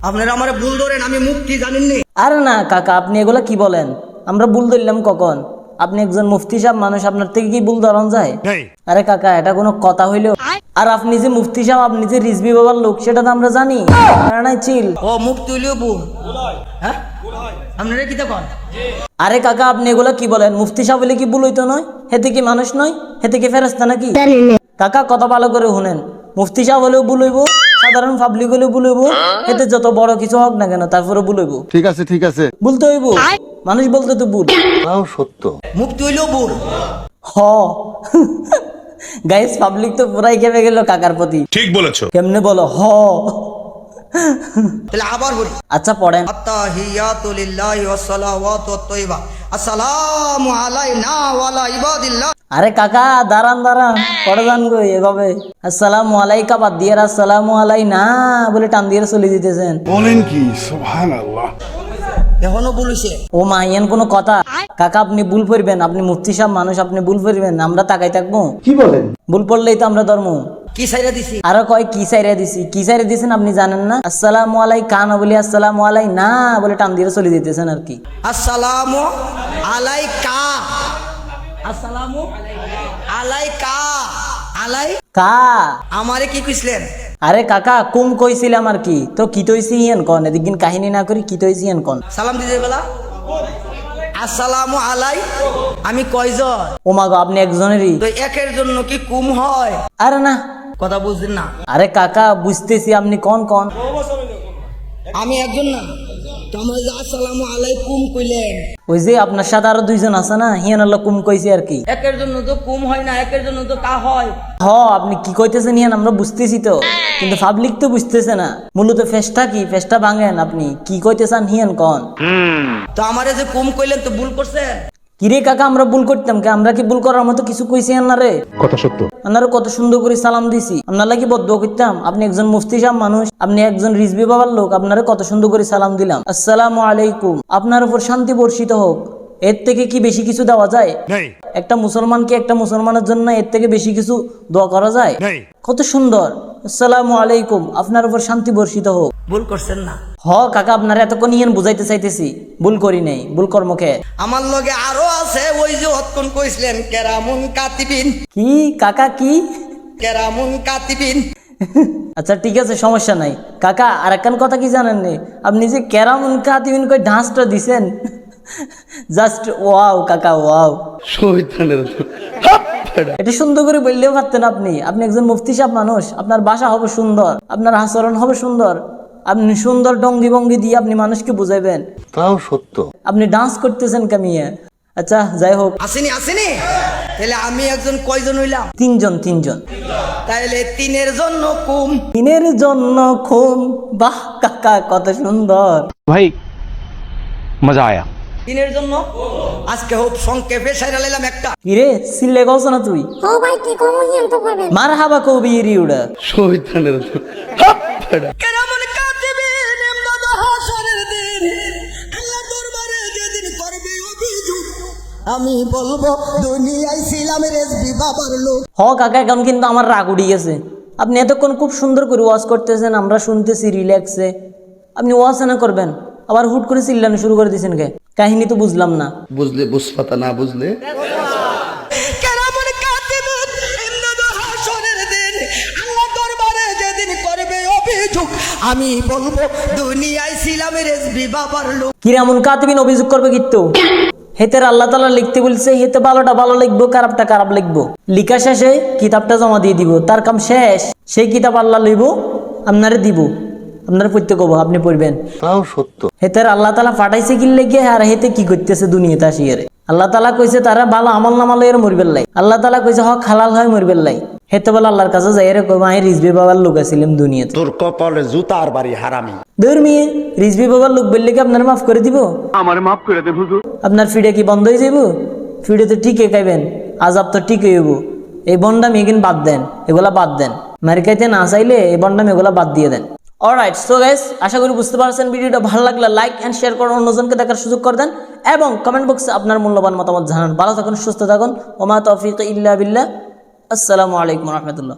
আপনারা আমার ভুল ধরেন আমি মুক্তি জানেননি? আরে না কাকা আপনি এগুলা কি বলেন? আমরা ভুল ধরলাম কখন? আপনি একজন মুফতি সাহেব মানুষ আপনার থেকে কি ভুল ধরন যায়? আরে কাকা এটা কোনো কথা হইল আর আপনি যে মুফতি সাহেব আপনি যে রিজবি বাবার লোক সেটা তো আমরা জানি। আরে নাই চিল। ও মুক্তি হইলেও ভুল। হ্যাঁ? আপনারা কি দেখুন আরে কাকা আপনি এগুলা কি বলেন? মুফতি সাহেব হলে কি ভুল হইতো নয়? হেতে কি মানুষ নয়? হেতে কি ফেরেস্তা নাকি? কাকা কথা ভালো করে শুনেন। মুফতি সাহেব হলেও ভুল হইব। সাধারণ পাবলিক হলেও ভুল এতে যত বড় কিছু হোক না কেন তারপরে ভুল ঠিক আছে ঠিক আছে। ভুলতে হইব? মানুষ বলতে তো ভুল। তাও সত্য। মুক্তি হইলেও ভুল। হ। গাইস পাবলিক তো পুরাই কেঁপে গেল কাকার প্রতি। ঠিক বলেছ। কেমনে বলো? হ। তাহলে আবার বলি। আচ্ছা পড়েন। আত্তাহিয়াতু লিল্লাহি ওয়াস সালাওয়াতু ওয়াত তাইয়্যিবা আসসালামু আলাইনা ওয়া আলা ইবাদিল্লাহ। আরে কাকা দাঁড়ান দাঁড়ান যান গো এভাবে। আসসালামু আলাইকা বাদ দিয়ে আর আসসালামু আলাই না বলে টান দিয়ে চলে দিতেছেন বলেন কি এখনও বলিছে ও মা ইয়ান কোনো কথা? কাকা আপনি ভুল করবেন আপনি মুফতি সাহেব মানুষ আপনি ভুল করবেন আমরা তাকাই থাকব। কি বলেন? ভুল পড়লেই তো আমরা ধর্ম। কি সাইরা দিছি? আরও কয় কি সাইরে দিছি? কি সাইরে দিছেন আপনি জানেন না? আসসালামু আলাই কান বলি আসসালামু আলাই না বলে টান দিয়ে চলে দিতেছেন আর কি। আসসালামু আলাইকা। আসসালামু আলাইকা। আলাই কা। আমারে কি কইছিলেন? আরে কাকা কুম কইছিলাম আর কি? তো কি তৈছি হিয়ান কন? এদিন কাহিনী না করি কি তৈছি কন? সালাম দিতে বেলা আসসালামু আলাই। আমি কয়জন? ও মা গো আপনি একজনেরই। তো একের জন্য কি কুম হয়? আরে না। কথা বুঝছেন না? আরে কাকা বুঝতেছি আপনি কোন কোন? আমি একজন না। আসসালামু আলাইকুম কইলেন। ওই যে আপনার সাথে আরও দুইজন আছে না হিয়ান আল্লাহ কুম কইছি আর কি। একের জন্য তো কুম হয় না একের জন্য তো কা হয়। হ আপনি কি কইতেছেন হিয়ান আমরা বুঝতেছি তো। কিন্তু পাবলিক তো বুঝতেছে না। মূলত ফেসটা কি? ফেসটা ভাঙেন আপনি। কি কইতেছেন হিয়ান কন? তো আমারে যে কুম কইলেন তো ভুল করছেন? কিরে কাকা আমরা ভুল করতাম কে? আমরা কি ভুল করার মতো কিছু কইছি আন্নারে? কথা সত্য। আপনারা কত সুন্দর করে সালাম দিছি। আপনারা কি বদ্ধ করতাম। আপনি একজন মুফতি সাহেব মানুষ আপনি একজন রিজবি বাবার লোক আপনারা কত সুন্দর করে সালাম দিলাম। আসসালামু আলাইকুম। আপনার উপর শান্তি বর্ষিত হোক। এর থেকে কি বেশি কিছু দেওয়া যায়? নেই। একটা মুসলমানকে একটা মুসলমানের জন্য এর থেকে বেশি কিছু দোয়া করা যায়? কত সুন্দর। আসসালামু আলাইকুম। আপনার উপর শান্তি বর্ষিত হোক। ভুল করছেন না। হ কাকা আপনারা এতক্ষণ ইয়ান বুঝাইতে চাইতেছি। ভুল করি নাই ভুল কর্মকে আমার লগে আরও আছে ওই যে অতক্ষণ কইছিলেন কেরামুন কাতিবিন। কি কাকা কি? কেরামুন কাতিবিন। আচ্ছা ঠিক আছে সমস্যা নাই। কাকা আর একখান কথা কি জানেন নি? আপনি যে ক্যারামন কাতিবিন কই ঢাঁসটা দিছেন? জাস্ট ওয়াও কাকা ওয়াও। শহীদানের এটা সুন্দর করে বললেও পারতেন আপনি। আপনি একজন মুফতি সাহেব মানুষ আপনার বাসা হবে সুন্দর আপনার আচরণ হবে সুন্দর। আপনি সুন্দর ডঙ্গি ভঙ্গি দিয়ে আপনি মানুষকে বুঝাইবেন। তাও সত্য। আপনি ডান্স করতেছেন কামিয়ে। আচ্ছা যাই হোক। আসেনি আসেনি? তাহলে আমি একজন কয়জন হইলাম? তিনজন তিনজন। তাহলে তিনের জন্য কুম। তিনের জন্য খুম বাহ কাকা কত সুন্দর। ভাই মজা আয়া। তিনের জন্য? আজকে হোক সংক্ষেপে সাইরা লাইলাম একটা। কিরে সিলে গছ না তুই? ও ভাই কি কমই তো করবে? মারহাবা কবি রিউড়া শয়তানের তো আমি বলব দুনিয়ায় ছিলাম রেজবি বাবার লোক। হ কাকা এখন কিন্তু আমার রাগ উড়ি গেছে। আপনি এতক্ষণ খুব সুন্দর করে ওয়াজ করতেছেন আমরা শুনতেছি রিল্যাক্সে আপনি ওয়াজ না করবেন? আবার হুট করে চিল্লানো শুরু করে দিয়েছেন কে? কাহিনী তো বুঝলাম না। বুঝলে বুঝপাতা না বুঝলে? আমি বলব দুনিয়ায় ছিলাম রেজবি বাবার লোক। কিরামন কাতবিন অভিযোগ করবে কিন্তু হেতের আল্লাহ তালা লিখতে বলছে হেতে ভালোটা ভালো লিখব খারাপটা খারাপ লিখব। লিখা শেষে কিতাবটা জমা দিয়ে দিব। তার কাম শেষ। সেই কিতাব আল্লাহ লইব আপনারে দিব। আপনার পড়তে কব আপনি পড়বেন। তাও সত্য। হেতের আল্লাহ তালা ফাটাইছে কি লেগে আর হেতে কি করতেছে দুনিয়াতে আসিয়ারে? আল্লাহ তালা কইছে তারা ভালো আমল নামাল এর মরবেল লাই। আল্লাহ তালা কইছে হক হালাল হয় মরবেল লাই। হেতে বলে আল্লাহর কাছে যাই রে কই আমি রিজবি বাবার লোক আছিলাম দুনিয়াতে। তোর কপালে জুতার বাড়ি হারামি। রিজবি বাবার লোক বললে কি আপনার মাফ করে দিব? আমার মাফ করে দেন হুজুর। আপনার ফিডে কি বন্ধ হয়ে যাব ফিডে তো ঠিকই খাইবেন আজাব তো ঠিকই হইব। এই বন্ডাম এগিন বাদ দেন এগুলা বাদ দেন। মারি খাইতে না চাইলে এই বন্ডাম এগুলা বাদ দিয়ে দেন। অলরাইট সো গাইস আশা করি বুঝতে পারছেন ভিডিওটা ভালো লাগলে লাইক অ্যান্ড শেয়ার করুন অন্যজনকে দেখার সুযোগ করে দেন এবং কমেন্ট বক্সে আপনার মূল্যবান মতামত জানান। ভালো থাকুন, সুস্থ থাকুন। ওমা তৌফিক ইল্লা বিল্লাহ। আসসালামু আলাইকুম রহমতুল্লাহ।